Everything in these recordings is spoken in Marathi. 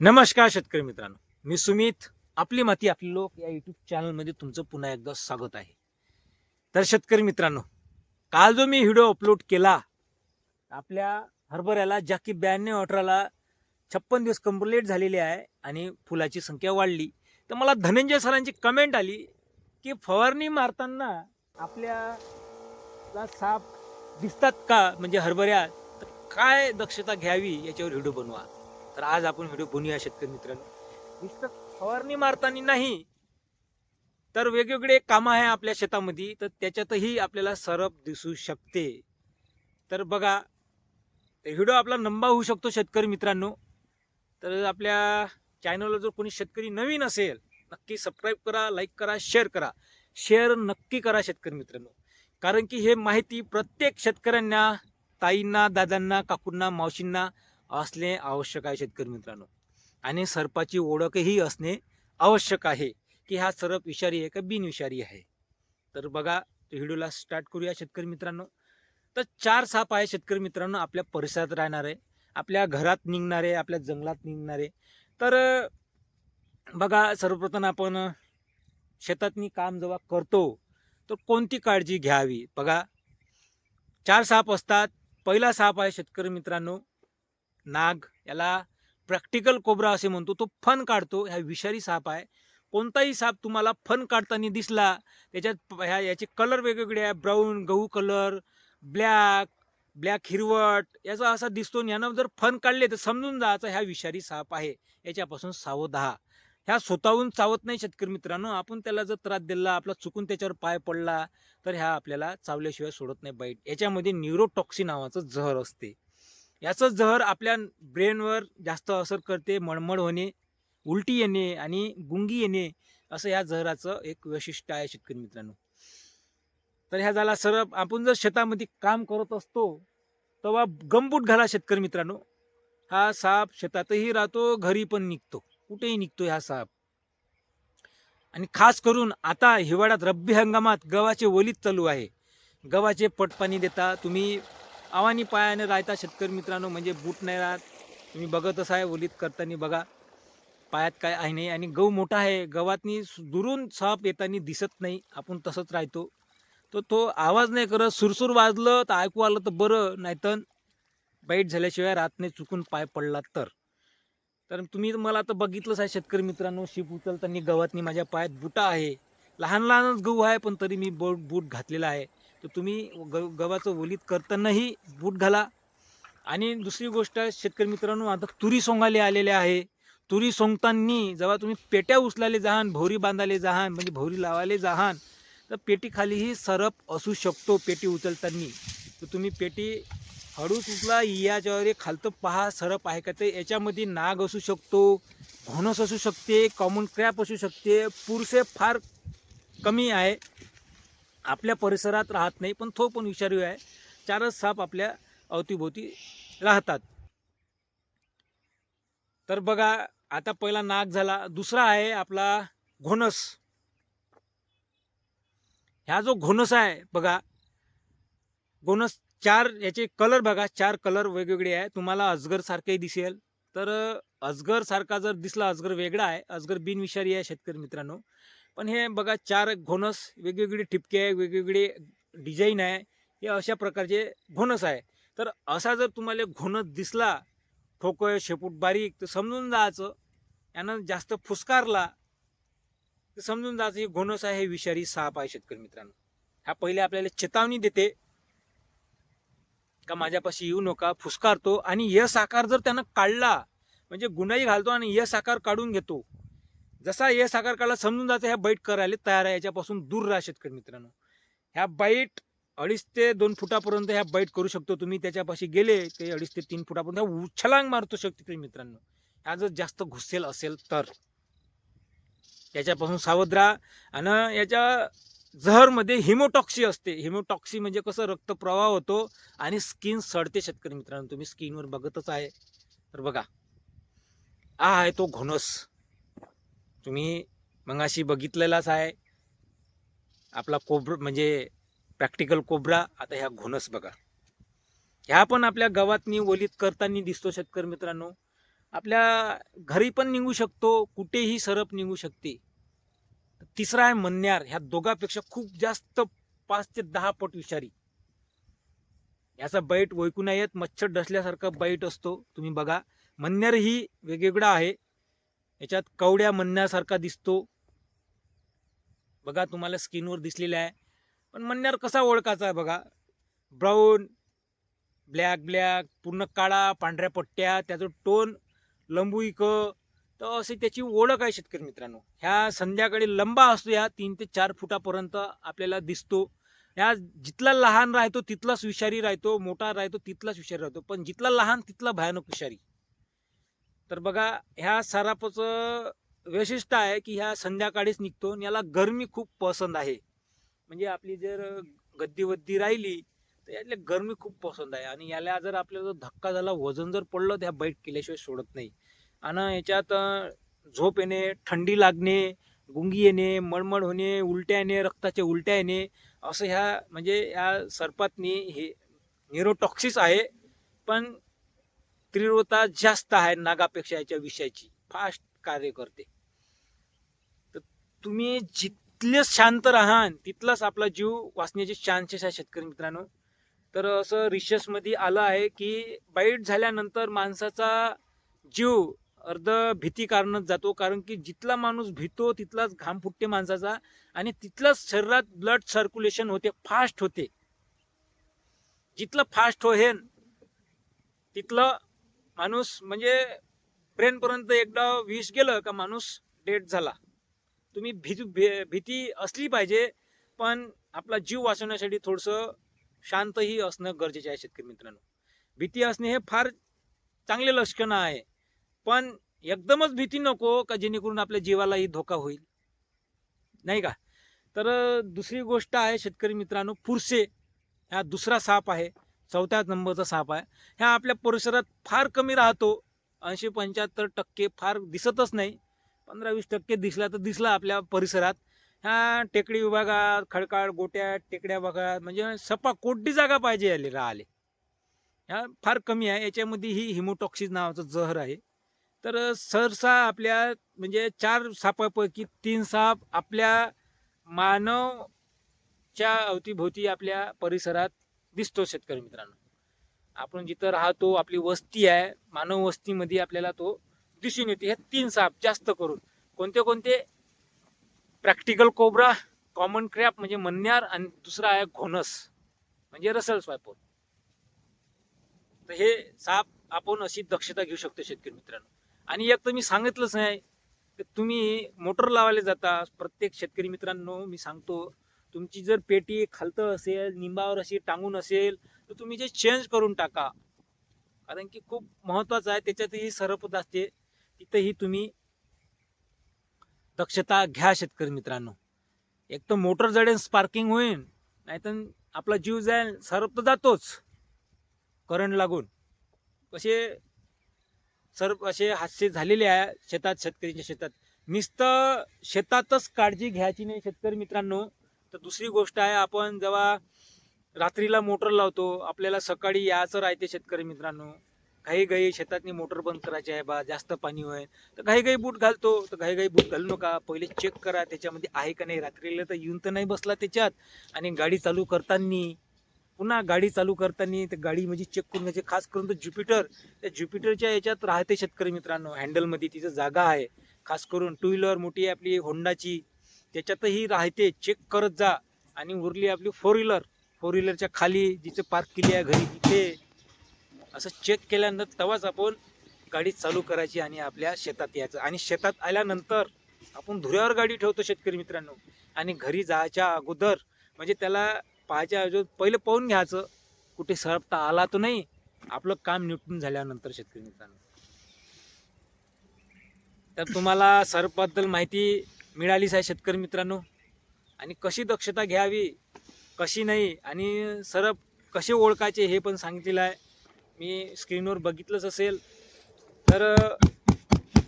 नमस्कार शेतकरी मित्रांनो. मी सुमित. आपली माती आपली लोक या युट्यूब चॅनलमध्ये तुमचं पुन्हा एकदा स्वागत आहे. तर शेतकरी मित्रांनो काल जो मी व्हिडिओ अपलोड केला आपल्या हरभऱ्याला ज्या की ब्याण्णव अठराला छप्पन दिवस कंप्लीट झालेले आहे आणि फुलाची संख्या वाढली. तर मला धनंजय सरांची कमेंट आली की फवारणी मारताना आपल्याला साप दिसतात का? म्हणजे हरभऱ्या तर काय दक्षता घ्यावी याच्यावर व्हिडिओ बनवा. तर आज आपण व्हिडिओ बनूया शेतकरी मित्रांनो. नुसतं फवारणी मारताना नाही तर वेगवेगळे कामं आहे आपल्या शेतामध्ये तर त्याच्यातही आपल्याला सरप दिसू शकते. तर बघा व्हिडिओ आपला लंबा होऊ शकतो शेतकरी मित्रांनो. तर आपल्या चॅनलला जर कोणी शेतकरी नवीन असेल नक्की सबस्क्राईब करा लाईक करा शेअर करा. शेअर नक्की करा शेतकरी मित्रांनो. कारण की हे माहिती प्रत्येक शेतकऱ्यांना ताईंना दादांना काकूंना मावशींना असणे आवश्यक आहे शेतकरी मित्रांनो. आणि सर्पाची ओळखही असणे आवश्यक आहे की हा सरप विषारी आहे का बिनविषारी आहे. तर बघा व्हिडिओला स्टार्ट करूया शेतकरी मित्रांनो. तर चार साप आहे शेतकरी मित्रांनो आपल्या परिसरात राहणारे आपल्या घरात निघणारे आपल्या जंगलात निघणारे. तर बघा सर्वप्रथम आपण शेतातनी काम जेव्हा करतो तर कोणती काळजी घ्यावी? बघा चार साप असतात. पहिला साप आहे शेतकरी मित्रांनो नाग याला प्रॅक्टिकल कोबरा असे म्हणतो. तो फन काढतो. ह्या विषारी साप आहे. कोणताही साप तुम्हाला फन काढताना दिसला त्याच्यात ह्या याचे कलर वेगवेगळे आहे. ब्राऊन गहू कलर ब्लॅक ब्लॅक हिरवट याचा असा दिसतो आणि यानं जर फन काढले तर समजून जायचं ह्या विषारी साप आहे. याच्यापासून सावध हा ह्या स्वतःहून चावत नाही शेतकरी मित्रांनो. आपण त्याला जर त्रास दिला आपला चुकून त्याच्यावर पाय पडला तर ह्या आपल्याला चावल्याशिवाय सोडत नाही बाईट याच्यामध्ये न्यूरोटॉक्सी नावाचं जहर असते. याचं जहर आपल्या ब्रेनवर जास्त असर करते मळमळ होणे उलटी येणे आणि गुंगी येणे असं या जहराचं एक वैशिष्ट्य आहे शेतकरी मित्रांनो. तर ह्या झाला सरप आपण जर शेतामध्ये काम करत असतो तेव्हा गमबूट घाला शेतकरी मित्रांनो. हा साप शेतातही राहतो घरी पण निघतो. कुठेही निघतो हा साप. आणि खास करून आता हिवाळ्यात रब्बी हंगामात गव्हाचे वलीत चालू आहे. गव्हाचे पटपाणी देता तुम्ही आवानी पायाने राहता शेतकरी मित्रांनो म्हणजे बूट नाही राहत. तुम्ही बघतच आहे ओलीत करताना बघा. पायात काय आहे नाही. आणि गहू मोठा आहे. गव्हातनी दुरून साप येताना दिसत नाही. आपण तसंच राहतो. तर तो आवाज नाही करत. सुरसुर वाजलं तर ऐकू आलं तर बरं. नाहीतर बाईट झाल्याशिवाय रात नाही. चुकून पाय पडला तर. तर तुम्ही मला तर बघितलंच आहे शेतकरी मित्रांनो शिप उचलताना गव्हातनी माझ्या पायात बुटा आहे. लहान लहानच गहू आहे पण तरी मी बोट बूट घातलेला आहे. तर तुम्ही ग गव्हाचं ओलीत करतानाही बूट घाला. आणि दुसरी गोष्ट शेतकरी मित्रांनो आता तुरी सोंगाले आलेले आहे. तुरी सोंगताना जेव्हा तुम्ही पेट्या उचलाले जाहान भोवरी बांधाले जाहान म्हणजे भोवरी लावाले जाहान तर पेटीखालीही सरप असू शकतो पेटी उचलताना. तर तुम्ही पेटी हळूच उचला याच्यावर खालतं पहा सरप आहे का ते. याच्यामध्ये नाग असू शकतो घोणस असू शकते कॉमन क्रॅप असू शकते पुरसे फार कमी आहे. आपल्या परिसरात राहत नाही पण तो पण विषारी आहे. चारच साप आपल्या अवतीभोवती राहतात. तर बघा आता पहिला नाग झाला. दुसरा आहे आपला घोणस ह्या जो घोणस आहे बघा. घोणस चार याचे कलर बघा. चार कलर वेगवेगळे आहे. तुम्हाला अजगर सारखंही दिसेल. तर अजगर सारखा जर दिसला अजगर वेगळा आहे. अजगर बिनविषारी आहे शेतकरी मित्रांनो. पण हे बघा चार घोनस वेगवेगळे ठिपके आहे वेगवेगळे डिझाईन आहे हे अशा प्रकारचे घोनस आहे. तर असा जर तुम्हाला घोनस दिसला ठोकं शेपूट बारीक तर समजून जायचं. यानं जास्त फुसकारला तर समजून जायचं हे घोनस आहे हे विषारी साप आहे शेतकरी मित्रांनो. हा पहिले आपल्याला चेतावणी देते. का माझ्यापाशी येऊ नका फुसकारतो. आणि यश आकार जर त्यानं काढला म्हणजे गुन्हाही घालतो आणि यश आकार काढून घेतो जसा हे आकार काढला समजून जायचं ह्या बाईट करायला तयार आहे याच्यापासून दूर राहा शेतकरी मित्रांनो. ह्या बाईट अडीच ते दोन फुटापर्यंत ह्या बाईट करू शकतो तुम्ही. त्याच्यापाशी गेले ते अडीच ते तीन फुटापर्यंत ह्या उछलांग मारतो शेतकरी मित्रांनो. ह्या जर जास्त घुसेल असेल तर. त्याच्यापासून सावध राहा. आणि याच्या जहरमध्ये हिमोटॉक्सी असते. हिमोटॉक्सी म्हणजे कसं? रक्तप्रवाह होतो आणि स्किन सडते शेतकरी मित्रांनो. तुम्ही स्किनवर बघतच आहे. तर बघा. हा आहे तो घोणस तुम्ही मगाशी बघितलेलाच आहे. आपला कोब्र म्हणजे प्रॅक्टिकल कोबरा आता ह्या घोणस बघा. ह्या पण आपल्या गावातनी ओलीत करताना दिसतो शेतकरी मित्रांनो. आपल्या घरी पण निघू शकतो कुठेही सरप निघू शकते. तिसरा आहे मन्यार ह्या दोघापेक्षा खूप जास्त पाच ते दहा पट विषारी. याचा बैट ओळखू नाही येत मच्छर डसल्यासारखा बैट असतो तुम्ही बघा. मन्यारही वेगवेगळा आहे. याच्यात कवड्या म्हणण्यासारखा दिसतो. बघा तुम्हाला स्किनवर दिसलेला आहे. पण म्हणण्यावर कसा ओळखायचा आहे बघा? ब्राऊन ब्लॅक ब्लॅक पूर्ण काळा पांढऱ्या पट्ट्या त्याचं टोन लंबू इक तर अशी त्याची ओळख आहे शेतकरी मित्रांनो. ह्या संध्याकाळी लंबा असतो या तीन ते चार फुटापर्यंत आपल्याला दिसतो. ह्या जितला लहान राहतो तिथलाच विषारी राहतो मोठा राहतो तिथलाच विषारी राहतो. पण जितला लहान तिथला भयानक विषारी. तर बघा ह्या सरापाचं वैशिष्ट्य आहे की ह्या संध्याकाळीच निघतो आणि याला गरमी खूप पसंत आहे. म्हणजे आपली जर गद्दी वद्दी राहिली तर यातले गरमी खूप पसंत आहे. आणि याला जर आपल्याला जर धक्का झाला वजन जर पडलं तर ह्या बाईट केल्याशिवाय सोडत नाही. आणि याच्यात झोप येणे थंडी लागणे गुंगी येणे मळमळ होणे उलट्या येणे रक्ताचे उलट्या येणे असं ह्या म्हणजे या सर्पातनी हे निरोटॉक्सिस आहे. पण तीव्रता जास्त आहे नागापेक्षा याच्या विषयाची. फास्ट कार्य करते. तर तुम्ही जिथलेच शांत राहाल तिथलाच आपला जीव वाचण्याचे चान्सेस आहे शेतकरी मित्रांनो. तर असं रिसर्चमध्ये आलं आहे की बाईट झाल्यानंतर माणसाचा जीव अर्ध भीती कारणच जातो. कारण की जिथला माणूस भीतो तिथलाच घाम फुटते माणसाचा आणि तिथलंच शरीरात ब्लड सर्क्युलेशन होते फास्ट होते. जिथलं फास्ट होईल तिथलं माणूस म्हणजे ब्रेनपर्यंत एकदा विष गेलं का माणूस डेड झाला. तुम्ही भीती भी- भीती असली पाहिजे पण आपला जीव वाचवण्यासाठी थोडंसं शांतही असणं गरजेचे आहे शेतकरी मित्रांनो. भीती असणे हे फार चांगले लक्षण आहे पण एकदमच भीती नको का जेणेकरून आपल्या जीवालाही धोका होईल. नाही का? तर दुसरी गोष्ट आहे शेतकरी मित्रांनो फुरसे हा दुसरा साप आहे. चौथ्या नंबरचा साप आहे. ह्या आपल्या परिसरात फार कमी राहतो. ऐंशी पंच्याहत्तर टक्के फार दिसतच नाही. पंधरा वीस टक्के दिसला तर दिसला आपल्या परिसरात. ह्या टेकडी विभागात खडकाळ गोट्या टेकड्या भागात म्हणजे सपा कोटी जागा पाहिजे याले राहिले. ह्या फार कमी आहे. याच्यामध्ये ही हिमोटॉक्सिस नावाचं जहर आहे. तर सहसा आपल्या म्हणजे चार सापापैकी तीन साप आपल्या मानवच्या अवतीभोवती आपल्या परिसरात दिसतो शेतकरी मित्रांनो. आपण जिथं राहतो आपली वस्ती आहे मानव वस्तीमध्ये आपल्याला तो दिसून येते. हे तीन साप जास्त करून. कोणते कोणते? प्रॅक्टिकल कोबरा कॉमन क्रॅप म्हणजे मन्यार आणि दुसरा आहे घोनस. म्हणजे रसल स्वायपोर तर हे साप आपण अशी दक्षता घेऊ शकतो शेतकरी मित्रांनो. आणि एक तर मी सांगितलंच नाही तुम्ही मोटर लावायला जाता. प्रत्येक शेतकरी मित्रांनो मी सांगतो तुमची जर पेटी खालतं असेल निंबावर अशी टांगून असेल तर तुम्ही जे चेंज करून टाका. कारण की खूप महत्त्वाचं आहे त्याच्यातही सरपत असते. तिथंही तुम्ही दक्षता घ्या शेतकरी मित्रांनो. एक तर मोटर जडेल स्पार्किंग होईल नाहीतर आपला जीव जाईल सरप तर जातोच. करंट लागून. कसे सर्व असे हास्य झालेले आहे शेतात शेतकऱ्यांच्या शेतात. नुसतं शेतातच काळजी घ्यायची नाही शेतकरी मित्रांनो. तर दुसरी गोष्ट आहे आपण जेव्हा रात्रीला मोटर लावतो आपल्याला सकाळी यायचं राहते शेतकरी मित्रांनो. घाई घाई शेतातनी मोटर बंद करायची आहे बा जास्त पाणी होय. तर घाई घाई बूट घालतो तर घाई घाई बूट घालू नका. पहिले चेक करा त्याच्यामध्ये आहे का नाही. रात्रीला तर येऊन तर नाही बसला त्याच्यात. आणि गाडी चालू करताना पुन्हा गाडी चालू करताना तर गाडी म्हणजे चेक करून घ्यायची. खास करून तर ज्युपिटर. त्या ज्युपिटरच्या याच्यात राहते शेतकरी मित्रांनो हँडलमध्ये तिचं जागा आहे. खास करून टू व्हीलर मोठी आहे आपली होंडाची त्याच्यातही राहते चेक करत जा. आणि उरली आपली फोर व्हीलर फोर व्हीलरच्या खाली जिथे पार्क केली आहे घरी तिथे. असं चेक केल्यानंतर तेव्हाच आपण गाडी चालू करायची आणि आपल्या शेतात यायचं. आणि शेतात आल्यानंतर आपण धुऱ्यावर गाडी ठेवतो शेतकरी मित्रांनो. आणि घरी जायच्या अगोदर म्हणजे त्याला पाहायच्या अगोदर पहिलं पाहून घ्यायचं. कुठे सरपता आला तो नाही. आपलं काम निपटून झाल्यानंतर शेतकरी मित्रांनो. तर तुम्हाला सरपबद्दल माहिती मिळालीच आहे शेतकरी मित्रांनो. आणि कशी दक्षता घ्यावी कशी नाही आणि सरप कसे ओळखायचे हे पण सांगितलेलं आहे. मी स्क्रीनवर बघितलंच असेल. तर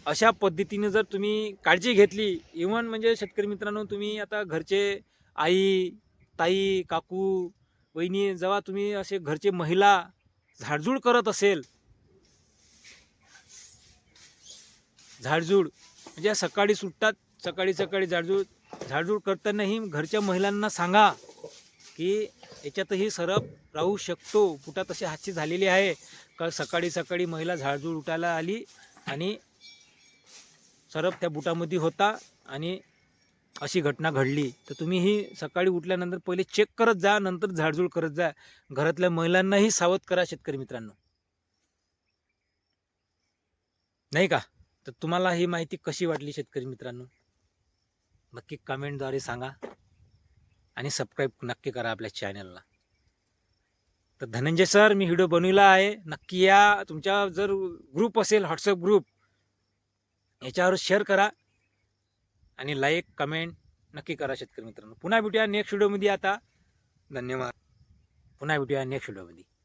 अशा पद्धतीने जर तुम्ही काळजी घेतली इव्हन म्हणजे शेतकरी मित्रांनो तुम्ही आता घरचे आई ताई काकू वहिनी जेव्हा तुम्ही असे घरचे महिला झाडझूड करत असेल झाडझूड म्हणजे सकाळी सुटतात सकाळी सकाळी झाडझूड झाडझूड करतानाही घरच्या महिलांना सांगा की याच्यातही सरप राहू शकतो. कुठं तशी हातची झालेली आहे. का सकाळी सकाळी महिला झाडझूड उठायला आली आणि सरप त्या बुटामध्ये होता आणि अशी घटना घडली. तर तुम्ही ही सकाळी उठल्यानंतर पहिले चेक करत जा नंतर झाडझूड करत जा. घरातल्या महिलांनाही सावध करा शेतकरी मित्रांनो. नाही का? तर तुम्हाला ही माहिती कशी वाटली शेतकरी मित्रांनो? नक्की कमेंटद्वारे सांगा. आणि सबस्क्राईब नक्की करा आपल्या चॅनलला तर धनंजय सर मी व्हिडिओ बनवला आहे. नक्की या. तुमच्या जर ग्रुप असेल व्हॉट्सअप ग्रुप याच्यावर शेअर करा. आणि लाईक कमेंट नक्की करा शेतकरी मित्रांनो. पुन्हा भेटूया नेक्स्ट व्हिडिओमध्ये आता. धन्यवाद. पुन्हा भेटूया नेक्स्ट व्हिडिओमध्ये